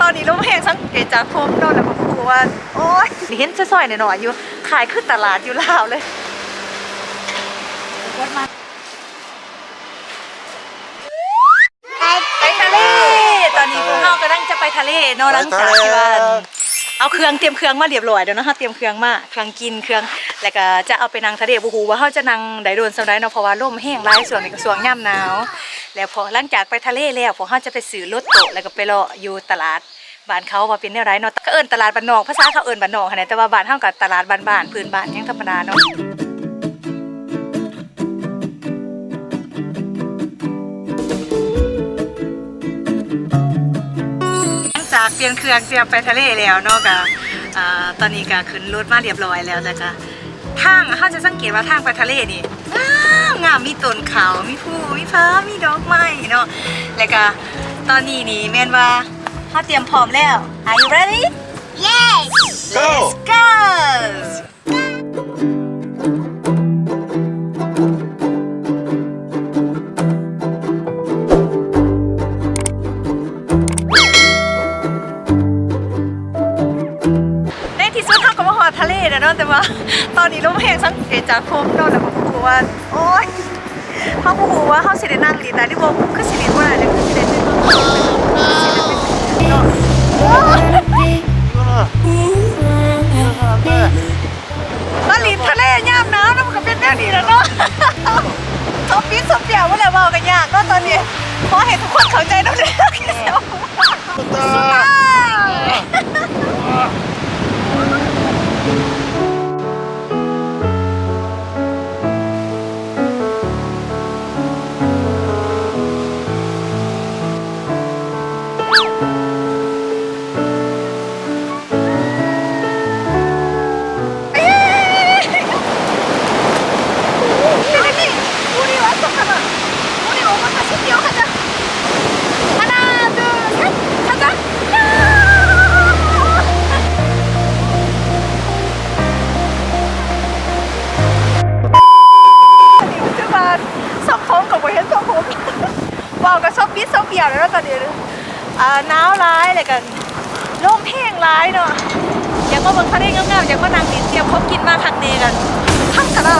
ตอนนี้ลมแห้งสังเกตจากโคมโดนแล้วก็กลัวโอ้ยเห็นซอยๆหน่อยๆอยู่ ขายขึ้นตลาดอยู่ลาวเลยไปทะเล ตอนนี้พวกเรากำลังจะไปทะเลเนอะหลังจากที่ว่าเอาเครื่องเตรียมเครื่องมาเรียบร้อยเดี๋ยวเนาะเตรียมเครื่องมาเครื่องกินเครื่อง แล้วก็จะเอาไปนั่งทะเลบูฮูว่าเขาจะนั่งไดโดนสำไรเนาะเพราะว่าลมแห้งหลายส่วนในกระสวงย่ำหนาว แล้วพอหลังจากไปทะเลแล้วพวกเขาจะไปซื้อรถโตแล้วก็ไปรออยู่ตลาดบ้านเขาว่าเป็นแนวไรเนาะก็เอิ้นตลาดบ้านนอกภาษาเขาเอิ้นบ้านนอกค่ะแต่ว่าบ้านเฮากับตลาดบ้านๆพื้นบ้านยังธรรมดาเนาะหลังจากเปลี่ยนเครื่องเตรียมไปทะเลแล้วเนาะก็ตอนนี้ก็ขึ้นรถมาเรียบร้อยแล้วแล้วก็ ทางเขาจะสังเกตว่าทางไปทะเลนี่งามงามมีต้นเขามีภูมีฟ้ามีดอกไม้เนาะแล้วก็ตอนนี้นี่แม่นว่าเขาเตรียมพร้อมแล้ว Are you ready Yes! Let's go าก็มาหอดทะเลนะเนาะแต่ว่า ตอนนี้ลมแห้งสังเกตจากโคมโดนแล้วก็กลัวว่าโอ๊ยเขาบอกว่าเขาสิได้นั่งดีแต่ที่บอกคือสิได้ว่าเลยคือสิได้ซื้อตัวเนาะโอ๊ยตอนลีทะเลยามหนาวนะมันก็เป็นแนวนี้แล้วเนาะสมปิดสมเปียวว่าแล้วเว้ากันยากเนาะตอนนี้ขอให้ทุกคนเข้าใจน้ำเรื่องที่เสีย สองผมกับบ่เห็นสองผมบอกกับซบปิดซบเปียวแล้วเนาะตอนนี้อ่าหนาวร้ายเลยกันลมแห้งร้ายเนาะอยากมาเบิ่งทะเลงามๆอยากมานั่งดินเตรียมเขากินมาคักเนกันทั้งกระได้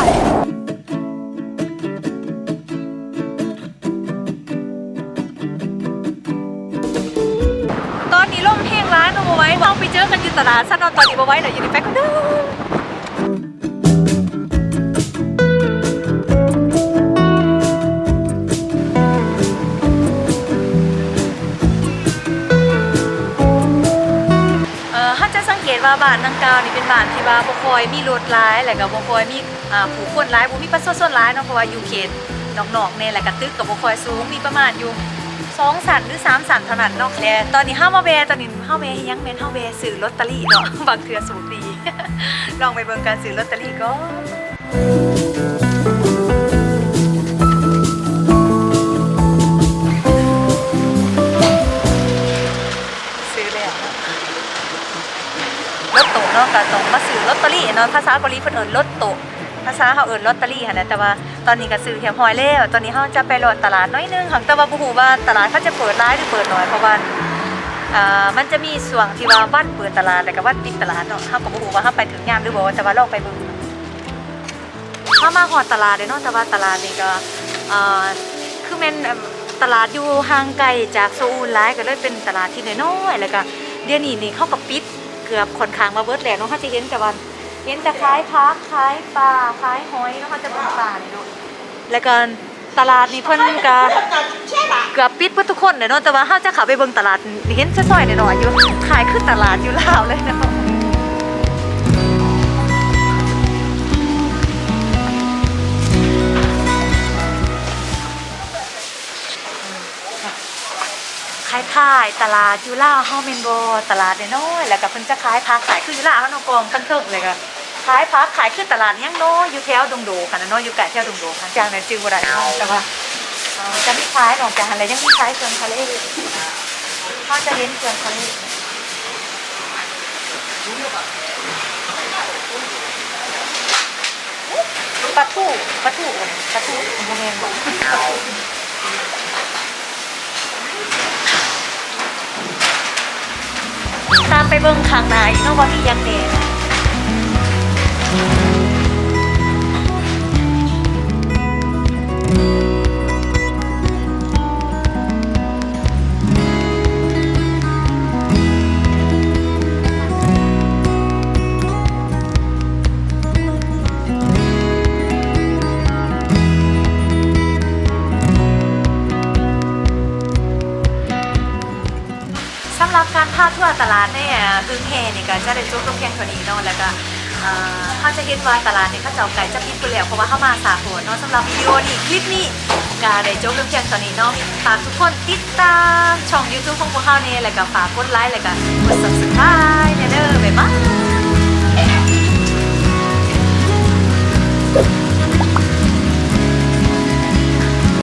ตอนนี้ล่มเพลงร้านเอาไว้เราไปเจอกันอยู่ตลาดซะเนอนตอนนี้มาไว้เดี๋ยวอยู่ในแป๊กก็ได้ บ้านนางกาวนี่เป็นบ้านที่ว่าบ่คอยมีรถร้ายแล้วก็บ่คอยมีอ่าผู้คนร้ายบ่มีประชาชนร้ายเนาะเพราะว่าอยู่เขตนอกๆเนี่ยแหละก็ตึกก็บ่คอยสูงมีประมาณอยู่สองสันหรือสามสันเท่านั้นเนาะแล้วตอนนี้ห้ามาเวตอนนี้ห้าเวยังแมนห้าเวซื้อลอตเตอรี่เนาะบางเทือสูงดี ลองไปเบิ่งการซื้อลอตเตอรี่ก็ ลอตโตเนาะก็ต้องมาซื้อลอตเตอรี่เนาะภาษาเกาหลีเพิ่นเอิ้นลอตโตภาษาเขาเอิ้นลอตเตอรี่หั่นนะแต่ว่าตอนนี้ก็ซื้อเทียมหอยแล้วตอนนี้เฮาจะไปรอตลาดน้อยนึงค่ะแต่ว่าบ่ฮู้ว่าตลาดเขาจะเปิดร้ายหรือเปิดน้อยเพราะว่าอ่ามันจะมีส่วงที่ว่าวันเปิดตลาดแล้วก็วันปิดตลาดเนาะเฮาก็บ่ฮู้ว่าเฮาไปถึงยามหรือบ่แต่ว่าลองไปเบิ่งเฮามาฮอดตลาดเด้เนาะแต่ว่าตลาดนี่ก็อ่าคือแม่นตลาดอยู่ห่างไกลจากโซอูลหลายก็เลยเป็นตลาดที่น้อยๆแล้วก็เดี๋ยวนี้นี่เขาก็ปิด เกือบค่อนข้างมาเบิดแหล้วเนาะเขาจะเห็นแต่วันเห็นแต่ขายพักคล้ายปลาคล้ายหอยน้องเขาจะเบิ่งปลานี่เนาะแล้วก็ตลาดนี่เพิ่นก็เกือบปิดเพื่อทุกคนเลยเนาะแต่ว่าเขาจะขับไปเบิ่งตลาดเห็นซอยๆหน่อยๆอยู่ขายขึ้นตลาดอยู่ลาวเลยเนาะายขายตลาดยูล่าวเฮาแม่นบ่ตลาดน้อยแล้วก็เพิ่นจะขายผักขายคือยูล่าเฮาเนาะกองทั้งเทิงเลยก็ขายผักขายขึ้นตลาดยังเนาะอยู่แถวดงโดค่ะนะเนาะอยู่ใกล้แถวดงโดค่ะจางนั้นจื่อบ่ได้แต่ว่าจะมีคล้ายหนองจากอะไรยังมีคล้ายเกินทะเลอยู่เขาจะเห็นเกินทะเลปลาทูปลาทูปลาทูโมเมนต์ามไปเบิ่งข้างหน้าอีกเนาะว่ามีหยังแหน่าพาทั่วตลาดเนี่ยคือเฮนี่ก็จะได้จบลงเพียงเท่านี้เนาะแล้วก็เขาจะเห็นว่าตลาดเนี่ยเขาจะเอาไก่จะพิดไปแล้วเพราะว่าเข้ามาสาหัวเนาะสำหรับวิดีโอนี้คลิปนี้ก็ได้จบลงเพียงเท่านี้เนาะฝากทุกคนติดตามช่อง YouTube ของพวกเขาเนี่ยแล้วก็ฝากกดไลค์แล้วก็กด subscribe เนี่ยเด้อบ๊ายบาย